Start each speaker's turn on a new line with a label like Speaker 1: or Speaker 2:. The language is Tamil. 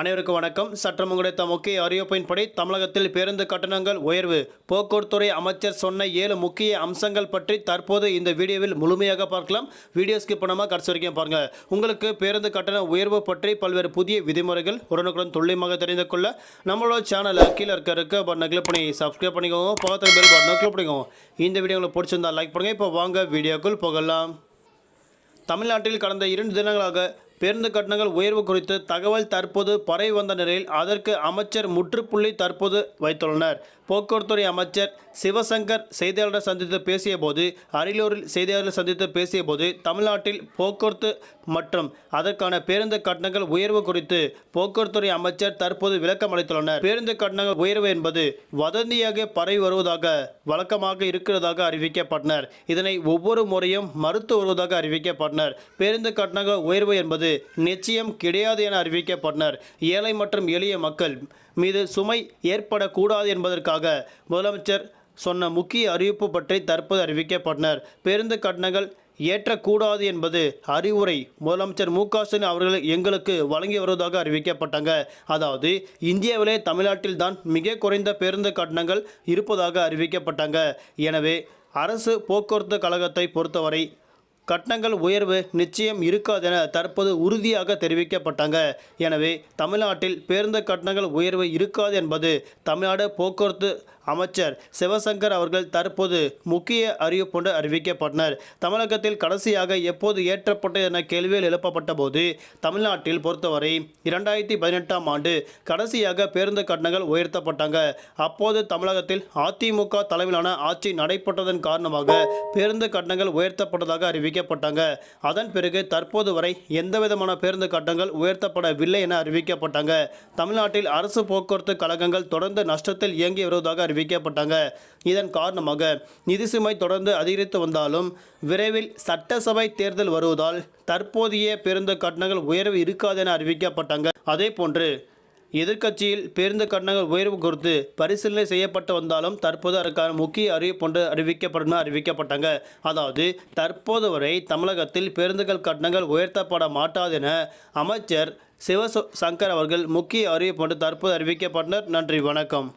Speaker 1: அனைவருக்கும் வணக்கம். சற்றம் கிடைத்த முக்கிய அறிவிப்பின்படி தமிழகத்தில் பேருந்து கட்டணங்கள் உயர்வு. போக்குவரத்துறை அமைச்சர் சொன்ன ஏழு முக்கிய அம்சங்கள் பற்றி தற்போது இந்த வீடியோவில் முழுமையாக பார்க்கலாம். வீடியோ ஸ்கிப் பண்ணாமல் கடைசி வரைக்கும் பாருங்க. உங்களுக்கு பேருந்து கட்டண உயர்வு பற்றி பல்வேறு புதிய விதிமுறைகள் உடனுக்குடன் துல்லியமாக தெரிந்து கொள்ள நம்மளோட சேனலை கீழே இருக்க இருக்க பட்டனை கிளிக் பண்ணி சப்ஸ்கிரைப் பண்ணிக்கோங்க. பக்கத்தில் பெல் பட்டனை கிளிக் பண்ணிக்கோங்க. இந்த வீடியோ உங்களுக்கு பிடிச்சிருந்தா லைக் பண்ணுங்க. இப்போ வாங்க வீடியோக்குள் போகலாம். தமிழ்நாட்டில் கடந்த இரண்டு தினங்களாக பேருந்து கட்டணங்கள் உயர்வு குறித்து தகவல் தற்போது பரவி வந்த நிலையில் அதற்கு அமைச்சர் முற்றுப்புள்ளி தற்போது வைத்துள்ளனர். போக்குவரத்துறை அமைச்சர் சிவசங்கர் செய்தியாளரை சந்தித்து பேசியபோது அரியலூரில் செய்தியாளர்களை சந்தித்து பேசியபோது தமிழ்நாட்டில் போக்குவரத்து மற்றும் அதற்கான பேருந்து கட்டணங்கள் உயர்வு குறித்து போக்குவரத்துறை அமைச்சர் தற்போது விளக்கம் அளித்துள்ளனர். பேருந்து கட்டணங்கள் உயர்வு என்பது வதந்தியாக பரவி வருவதாக வழக்கமாக இருக்கிறதாக அறிவிக்கப்பட்டனர். இதனை ஒவ்வொரு முறையும் மறுத்து வருவதாக அறிவிக்கப்பட்டனர். பேருந்து கட்டணங்கள் உயர்வு என்பது நிச்சயம் கிடையாது என அறிவிக்கப்பட்டனர். ஏழை மற்றும் எளிய மக்கள் மீது சுமை ஏற்படக்கூடாது என்பதற்காக முதலமைச்சர் சொன்ன முக்கிய அறிவிப்பு பற்றி தற்போது அறிவிக்கப்பட்டனர். பேருந்து கட்டணங்கள் ஏற்றக்கூடாது என்பது அறிவுரை முதலமைச்சர் மு க ஸ்டாலின் அவர்கள் எங்களுக்கு வழங்கி வருவதாக அறிவிக்கப்பட்டாங்க. அதாவது இந்தியாவிலே தமிழ்நாட்டில் தான் மிக குறைந்த பேருந்து கட்டணங்கள் இருப்பதாக அறிவிக்கப்பட்டாங்க. எனவே அரசு போக்குவரத்து கழகத்தை பொறுத்தவரை கட்டணங்கள் உயர்வு நிச்சயம் இருக்காது என தற்போது உறுதியாக தெரிவிக்கப்பட்டாங்க. எனவே தமிழ்நாட்டில் பேருந்து கட்டணங்கள் உயர்வு இருக்காது என்பது தமிழ்நாடு போக்குவரத்து அமைச்சர் சிவசங்கர் அவர்கள் தற்போது முக்கிய அறிவிப்பொன்று அறிவிக்கப்பட்டனர். தமிழகத்தில் கடைசியாக எப்போது ஏற்றப்பட்டது என கேள்வியில் எழுப்பப்பட்ட போது தமிழ்நாட்டில் பொறுத்தவரை இரண்டாயிரத்தி பதினெட்டாம் ஆண்டு கடைசியாக பேருந்து கட்டணங்கள் உயர்த்தப்பட்டாங்க. அப்போது தமிழகத்தில் அதிமுக தலைமையிலான ஆட்சி நடைபெற்றதன் காரணமாக பேருந்து கட்டணங்கள் உயர்த்தப்பட்டதாக அறிவிக்கப்பட்டாங்க. அதன் பிறகு தற்போது வரை எந்தவிதமான பேருந்து கட்டணங்கள் உயர்த்தப்படவில்லை என அறிவிக்கப்பட்டாங்க. தமிழ்நாட்டில் அரசு போக்குவரத்து கழகங்கள் தொடர்ந்து நஷ்டத்தில் இயங்கி வருவதாக அறிவிக்கப்பட்டாங்க. இதன் காரணமாக நிதி சுமை தொடர்ந்து அதிகரித்து வந்தாலும் விரைவில் சட்டசபை தேர்தல் வருவதால் தற்போதைய பேருந்து கட்டணங்கள் உயர்வு இருக்காது என அறிவிக்கப்பட்டாங்க. அதே போன்று எதிர்க்கட்சியில் பேருந்து கட்டணங்கள் உயர்வு குறித்து பரிசீலனை செய்யப்பட்டு வந்தாலும் தற்போது அதற்கான முக்கிய அறிவிப்பொன்று அறிவிக்கப்படும் அறிவிக்கப்பட்டாங்க. அதாவது தற்போது வரை தமிழகத்தில் பேருந்துகள் கட்டணங்கள் உயர்த்தப்பட மாட்டாது என அமைச்சர் சிவசங்கர் அவர்கள் முக்கிய அறிவிப்பொன்று தற்போது அறிவிக்கப்பட்டனர். நன்றி வணக்கம்.